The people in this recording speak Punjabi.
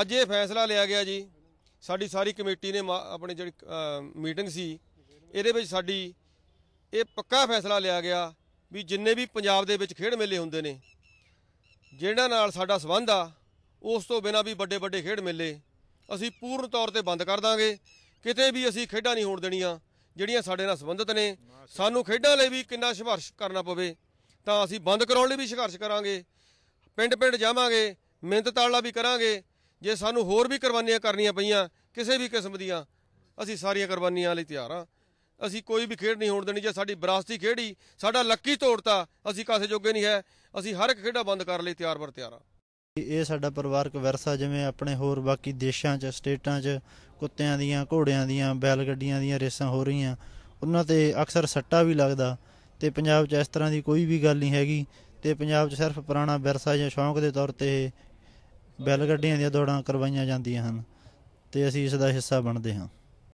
ਅੱਜ ਇਹ ਫੈਸਲਾ ਲਿਆ ਗਿਆ ਜੀ, ਸਾਡੀ ਸਾਰੀ ਕਮੇਟੀ ਨੇ ਮਾ- ਆਪਣੇ ਜਿਹੜੀ ਮੀਟਿੰਗ ਸੀ, ਇਹਦੇ ਵਿੱਚ ਸਾਡੀ, ਇਹ ਪੱਕਾ ਫੈਸਲਾ ਲਿਆ ਗਿਆ ਵੀ ਜਿੰਨੇ ਵੀ ਪੰਜਾਬ ਦੇ ਵਿੱਚ ਖੇਡ ਮੇਲੇ ਹੁੰਦੇ ਨੇ, ਜਿਹਨਾਂ ਨਾਲ ਸਾਡਾ ਸੰਬੰਧ ਆ, ਉਸ ਤੋਂ ਬਿਨਾਂ ਵੀ ਵੱਡੇ ਵੱਡੇ ਖੇਡ ਮੇਲੇ ਅਸੀਂ ਪੂਰਨ ਤੌਰ ਤੇ ਬੰਦ ਕਰ ਦਾਂਗੇ। ਕਿਤੇ ਵੀ ਅਸੀਂ ਖੇਡਾਂ ਨਹੀਂ ਹੋਣ ਦੇਣੀਆਂ, ਜਿਹੜੀਆਂ ਸਾਡੇ ਨਾਲ ਸੰਬੰਧਿਤ ਨੇ, ਸਾਨੂੰ ਖੇਡਾਂ ਲਈ ਵੀ ਕਿੰਨਾ ਸੰਘਰਸ਼ ਕਰਨਾ ਪਵੇ, ਤਾਂ ਅਸੀਂ ਬੰਦ ਕਰਾਉਣ ਲਈ ਵੀ ਸੰਘਰਸ਼ ਕਰਾਂਗੇ ਪਿੰਡ ਪਿੰਡ ਜਾਵਾਂਗੇ, ਮਿਹਨਤ ਤਾਲਾ ਵੀ ਕਰਾਂਗੇ ਜੇ ਸਾਨੂੰ ਹੋਰ ਵੀ ਕੁਰਬਾਨੀਆਂ ਕਰਨੀਆਂ ਪਈਆਂ, ਕਿਸੇ ਵੀ ਕਿਸਮ ਦੀਆਂ, ਅਸੀਂ ਸਾਰੀਆਂ ਕੁਰਬਾਨੀਆਂ ਲਈ ਤਿਆਰ ਹਾਂ। ਅਸੀਂ ਕੋਈ ਵੀ ਖੇਡ ਨਹੀਂ ਹੋਣ ਦੇਣੀ, ਜੇ ਸਾਡੀ ਵਿਰਾਸਤੀ ਖੇਡੀ, ਸਾਡਾ ਲੱਕੀ ਤੋੜਤਾ, ਅਸੀਂ ਕਾਸੇ ਜੋਗੇ ਨਹੀਂ ਹੈ। ਅਸੀਂ ਹਰ ਇੱਕ ਖੇਡਾ ਬੰਦ ਕਰਨ ਲਈ ਤਿਆਰ ਬਰ ਤਿਆਰ ਹਾਂ। ਇਹ ਸਾਡਾ ਪਰਿਵਾਰਕ ਵਿਰਸਾ ਜਿਵੇਂ ਆਪਣੇ ਹੋਰ ਬਾਕੀ ਦੇਸ਼ਾਂ 'ਚ, ਸਟੇਟਾਂ 'ਚ, ਕੁੱਤਿਆਂ ਦੀਆਂ, ਘੋੜਿਆਂ ਦੀਆਂ ਬੈਲ ਗੱਡੀਆਂ ਦੀਆਂ ਰੇਸਾਂ ਹੋ ਰਹੀਆਂ। ਉਹਨਾਂ ਤੇ ਅਕਸਰ ਸੱਟਾ ਵੀ ਲੱਗਦਾ ਤੇ ਪੰਜਾਬ 'ਚ ਇਸ ਤਰ੍ਹਾਂ ਦੀ ਕੋਈ ਵੀ ਗੱਲ ਨਹੀਂ ਹੈਗੀ ਤੇ ਪੰਜਾਬ 'ਚ ਸਿਰਫ ਪੁਰਾਣਾ ਵਿਰਸਾ ਜਾਂ ਸ਼ੌਂਕ ਦੇ ਤੌਰ ਤੇ ਬੈਲ ਗੱਡੀਆਂ ਦੀਆਂ ਦੌੜਾਂ ਕਰਵਾਈਆਂ ਜਾਂਦੀਆਂ ਹਨ ਤੇ ਅਸੀਂ ਇਸ ਦਾ ਹਿੱਸਾ ਬਣਦੇ ਹਾਂ।